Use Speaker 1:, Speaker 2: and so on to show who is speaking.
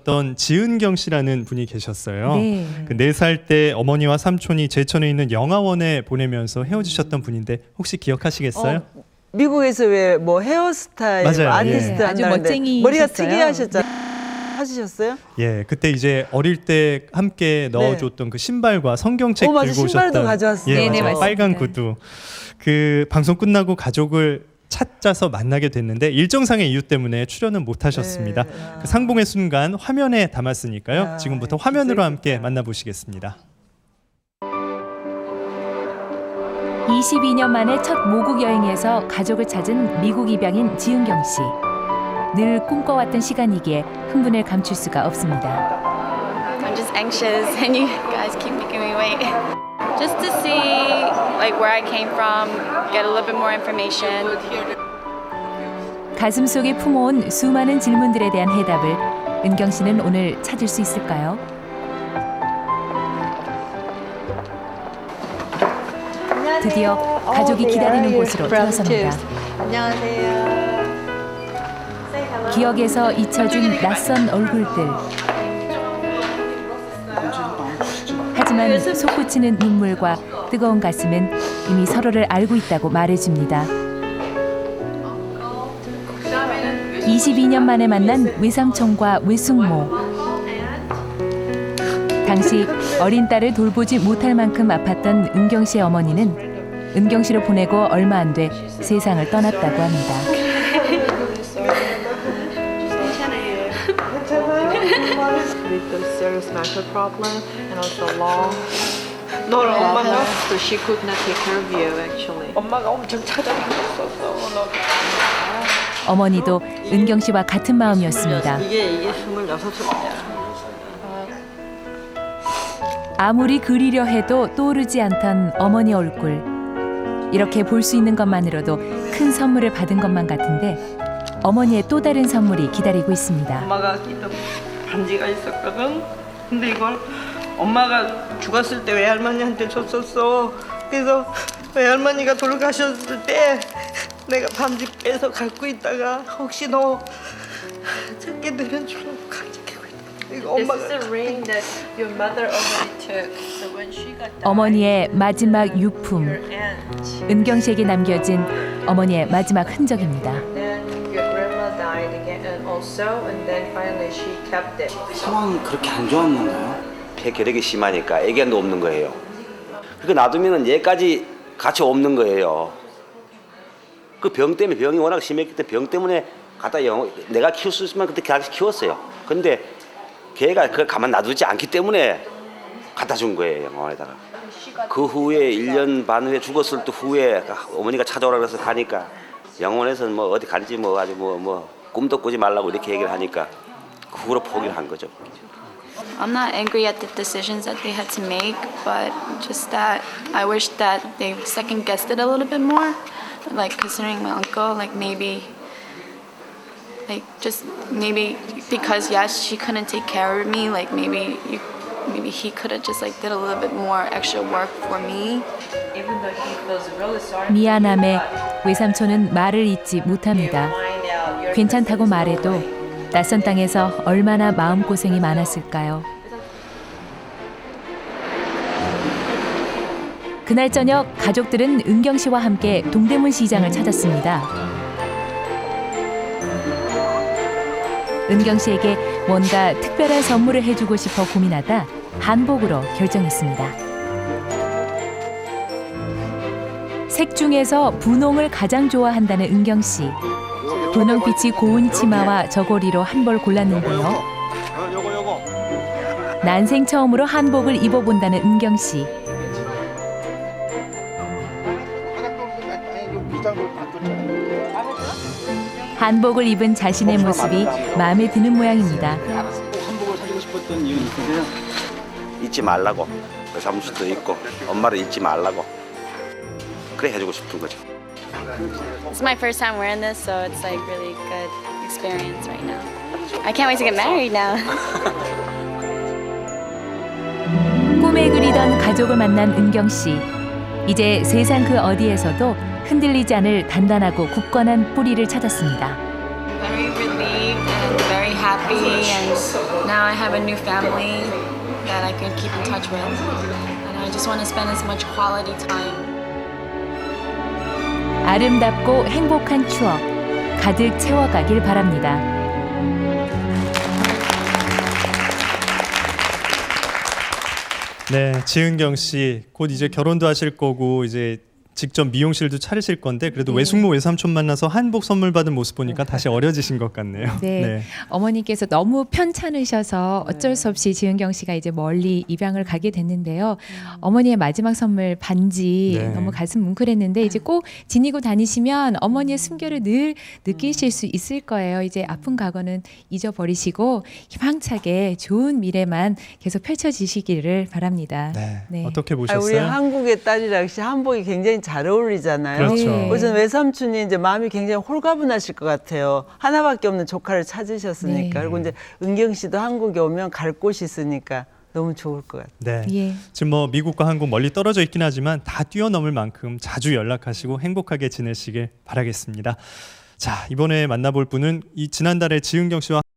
Speaker 1: 어떤 지은경 씨라는 분이 계셨어요.
Speaker 2: 네.
Speaker 1: 그네살 때 어머니와 삼촌이 제천에 있는 영화원에 보내면서 헤어지셨던 분인데 혹시 기억하시겠어요?
Speaker 3: 어, 미국에서 왜 뭐 헤어스타일
Speaker 1: 맞아요,
Speaker 3: 뭐 아티스트
Speaker 2: 예. 아주
Speaker 3: 한다는데
Speaker 2: 멋쟁이셨어요.
Speaker 3: 머리가 특이하셨잖아요. 하시셨어요?
Speaker 1: 예, 그때 이제 어릴 때 함께 넣어줬던 그 신발과 성경책
Speaker 3: 어, 맞아.
Speaker 1: 들고
Speaker 3: 신발도
Speaker 1: 오셨던
Speaker 3: 가져왔어요.
Speaker 1: 예,
Speaker 2: 네, 네,
Speaker 1: 맞아요.
Speaker 2: 맞습니다.
Speaker 1: 빨간 구두. 그 방송 끝나고 가족을 찾아서 만나게 됐는데 일정상의 이유 때문에 출연은 못 하셨습니다.
Speaker 3: 네.
Speaker 1: 그 상봉의 순간 화면에 담았으니까요.
Speaker 3: 아,
Speaker 1: 지금부터 화면으로 함께
Speaker 3: 있다.
Speaker 1: 만나보시겠습니다.
Speaker 2: 22년 만에 첫 모국 여행에서 가족을 찾은 미국 입양인 지은경 씨. 늘 꿈꿔왔던 시간이기에 흥분을 감출 수가 없습니다.
Speaker 4: I'm just anxious, and you guys keep making me wait. Just to see like where I came from, get a little bit more information.
Speaker 2: 가슴 속에 품어온 수많은 질문들에 대한 해답을 은경 씨는 오늘 찾을 수 있을까요? 드디어 가족이 기다리는 곳으로 들어섭니다. 기억에서 잊혀진 낯선 얼굴들. 하지만 솟구치는 눈물과 뜨거운 가슴은 이미 서로를 알고 있다고 말해줍니다. 22년 만에 만난 외삼촌과 외숙모. 당시 어린 딸을 돌보지 못할 만큼 아팠던 은경 씨의 어머니는 은경 씨를 보내고 얼마 안 돼 세상을 떠났다고 합니다.
Speaker 5: With the serious mental problem and also long
Speaker 3: 너를 엄마가
Speaker 5: so she could not take care of you actually.
Speaker 3: 엄마가 엄청 찾아다녔었어. 너
Speaker 2: 어머니도 은경 씨와 같은 마음이었습니다.
Speaker 3: 이게 이게 스물여섯 살이야.
Speaker 2: 아무리 그리려 해도 떠오르지 않던 어머니 얼굴. 이렇게 볼 수 있는 것만으로도 큰 선물을 받은 것만 같은데 어머니의 또 다른 선물이 기다리고 있습니다.
Speaker 3: 엄마가 끼던 반지가 있었거든. 근데 이걸 엄마가 죽었을 때 외할머니한테 줬었어. 그래서 외할머니가 돌아가셨을 때 내가 반지 빼서 갖고 있다가 혹시 너 찾게 줄 알고 간직하고 있다. 이거
Speaker 5: This
Speaker 3: 엄마가
Speaker 5: is a ring that your mother already took. So when she got died,
Speaker 2: 어머니의 마지막 유품.
Speaker 5: your aunt,
Speaker 2: 은경 씨에게 남겨진 어머니의 마지막 흔적입니다.
Speaker 5: Also, and then finally she kept it.
Speaker 6: 상황이 그렇게 안 좋았는가요?
Speaker 7: 폐결핵이 심하니까 애견도 없는 거예요. 그러니까 놔두면 얘까지 같이 없는 거예요. 그 병 때문에 병이 워낙 심했기 때문에 병 때문에 갖다 영 내가 키울 수 있으면 그때 같이 키웠어요. 근데 걔가 그걸 가만 놔두지 않기 때문에 갖다 준 거예요 영화에다가. 그 후에 1년 반 후에 죽었을 때 후에 어머니가 찾아오라 그래서 가니까 영원에서는 뭐 어디 가는지 뭐 아주 뭐, 뭐 꿈도 꾸지 말라고 이렇게 얘기를 하니까 그 후로 포기를 한 거죠.
Speaker 4: I'm not angry at the decisions that they had to make, but just that I wish that they second guessed it a little bit more. Like considering my uncle, like maybe, like just maybe because yes, she couldn't take care of me. Like maybe you, maybe he could have just like did a little bit more extra work for me.
Speaker 5: Even though he feels really sorry.
Speaker 2: 미안함에 외삼촌은 말을 잇지 못합니다. 괜찮다고 말해도 낯선 땅에서 얼마나 마음고생이 많았을까요? 그날 저녁 가족들은 은경 씨와 함께 동대문 시장을 찾았습니다. 은경 씨에게 뭔가 특별한 선물을 해주고 싶어 고민하다 한복으로 결정했습니다. 색 중에서 분홍을 가장 좋아한다는 은경 씨. 분홍빛이 고운 치마와 저고리로 한 벌 골랐는데요. 난생 처음으로 한복을 입어본다는 은경 씨. 한복을 입은 자신의 모습이 마음에 드는 모양입니다.
Speaker 6: 꼭 한복을 사주고 싶었던 이유는?
Speaker 7: 잊지 말라고 그 사무실도 있고 엄마를 잊지 말라고 그래 해주고 싶은 거죠.
Speaker 4: It's my first time wearing this, so it's like really good experience right now. I can't wait to get married now.
Speaker 2: 꿈에 그리던 가족을 만난 은경 씨. 이제 세상 그 어디에서도 흔들리지 않을 단단하고 굳건한 뿌리를 찾았습니다.
Speaker 4: very relieved and very happy happy, and now I have a new family that I can keep in touch with. And I just want to spend as much quality time.
Speaker 2: 아름답고 행복한 추억 가득 채워가길 바랍니다.
Speaker 1: 네, 지은경 씨 곧 이제 결혼도 하실 거고 이제 직접 미용실도 차리실 건데 그래도
Speaker 2: 네.
Speaker 1: 외숙모 외삼촌 만나서 한복 선물 받은 모습 보니까 다시 어려지신 것 같네요.
Speaker 2: 네. 어머니께서 너무 편찮으셔서 어쩔 수 없이 지은경 씨가 이제 멀리 입양을 가게 됐는데요. 어머니의 마지막 선물 반지
Speaker 1: 네.
Speaker 2: 너무 가슴 뭉클했는데 이제 꼭 지니고 다니시면 어머니의 숨결을 늘 느끼실 수 있을 거예요. 이제 아픈 과거는 잊어버리시고 희망차게 좋은 미래만 계속 펼쳐지시기를 바랍니다.
Speaker 1: 네.
Speaker 2: 네.
Speaker 1: 어떻게
Speaker 8: 아, 우리
Speaker 1: 보셨어요?
Speaker 8: 한국의 딸이랑 씨 한복이 굉장히 잘 어울리잖아요.
Speaker 1: 그렇죠.
Speaker 2: 네.
Speaker 8: 그래서 외삼촌이 이제 마음이 굉장히 홀가분하실 것 같아요. 하나밖에 없는 조카를 찾으셨으니까.
Speaker 2: 네.
Speaker 8: 그리고 이제 은경 씨도 한국에 오면 갈 곳이 있으니까 너무 좋을 것 같아요.
Speaker 1: 네.
Speaker 2: 예.
Speaker 1: 지금 뭐 미국과 한국 멀리 떨어져 있긴 하지만 다 뛰어넘을 만큼 자주 연락하시고 행복하게 지내시길 바라겠습니다. 자, 이번에 만나볼 분은 이 지난달에 지은경 씨와